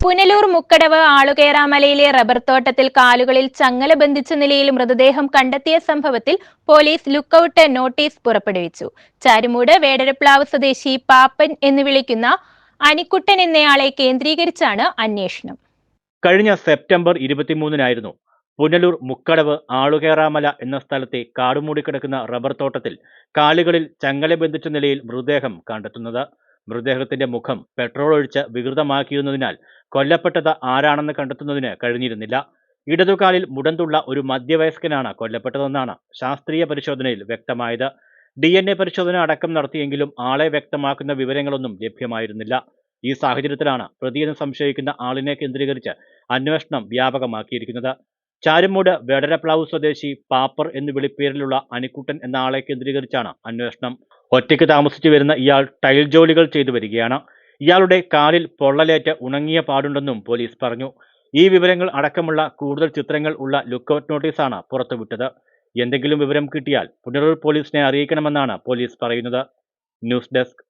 Punalur Mukkadavu ആളുകേറാമലയിലെ rubber തോട്ടത്തിൽ കാലുകളിൽ ചങ്ങല ബന്ധിച്ച നിലയിൽ മൃതദേഹം കണ്ടെത്തിയ സംഭവത്തിൽ പോലീസ് ലുക്കൌട്ട് നോട്ടീസ് പുറപ്പെടുവിച്ചു. ചാരുമൂട് വേടരപ്ലാവ് സ്വദേശി പാപ്പൻ എന്ന് വിളിക്കുന്ന അനിക്കുട്ടൻ എന്നയാളെ കേന്ദ്രീകരിച്ചാണ് അന്വേഷണം. കഴിഞ്ഞ സെപ്റ്റംബർ ഇരുപത്തിമൂന്നിനായിരുന്നു പുനലൂർ മുക്കടവ് ആളുകേറാമല എന്ന സ്ഥലത്തെ കാടുമൂടിക്കിടക്കുന്ന റബ്ബർ തോട്ടത്തിൽ കാലുകളിൽ ചങ്ങല ബന്ധിച്ച നിലയിൽ മൃതദേഹം കണ്ടെത്തുന്നത്. മൃതദേഹത്തിന്റെ മുഖം പെട്രോൾ ഒഴിച്ച് വികൃതമാക്കിയിരുന്നതിനാൽ കൊല്ലപ്പെട്ടത് ആരാണെന്ന് കണ്ടെത്തുന്നതിന് കഴിഞ്ഞിരുന്നില്ല. ഇടതുകാലിൽ മുടന്തുള്ള ഒരു മധ്യവയസ്കനാണ് കൊല്ലപ്പെട്ടതെന്നാണ് ശാസ്ത്രീയ പരിശോധനയിൽ വ്യക്തമായത്. ഡി എൻ എ പരിശോധന അടക്കം നടത്തിയെങ്കിലും ആളെ വ്യക്തമാക്കുന്ന വിവരങ്ങളൊന്നും ലഭ്യമായിരുന്നില്ല. ഈ സാഹചര്യത്തിലാണ് പ്രതിയെന്ന് സംശയിക്കുന്ന ആളിനെ കേന്ദ്രീകരിച്ച് അന്വേഷണം വ്യാപകമാക്കിയിരിക്കുന്നത്. ചാരുമൂട് വെടരപ്ലാവ് സ്വദേശി പാപ്പർ എന്ന് വിളിപ്പേരിലുള്ള അനിക്കുട്ടൻ എന്ന ആളെ കേന്ദ്രീകരിച്ചാണ് അന്വേഷണം. ഒറ്റയ്ക്ക് താമസിച്ചു വരുന്ന ഇയാൾ ടൈൽ ജോലികൾ ചെയ്തു വരികയാണ്. ഇയാളുടെ കാലിൽ പൊള്ളലേറ്റ് ഉണങ്ങിയ പാടുണ്ടെന്നും പോലീസ് പറഞ്ഞു. ഈ വിവരങ്ങൾ അടക്കമുള്ള കൂടുതൽ ചിത്രങ്ങൾ ഉള്ള ലുക്കൌട്ട് നോട്ടീസാണ് പുറത്തുവിട്ടത്. എന്തെങ്കിലും വിവരം കിട്ടിയാൽ പുനരൂർ പോലീസിനെ അറിയിക്കണമെന്നാണ് പോലീസ് പറയുന്നത്. News desk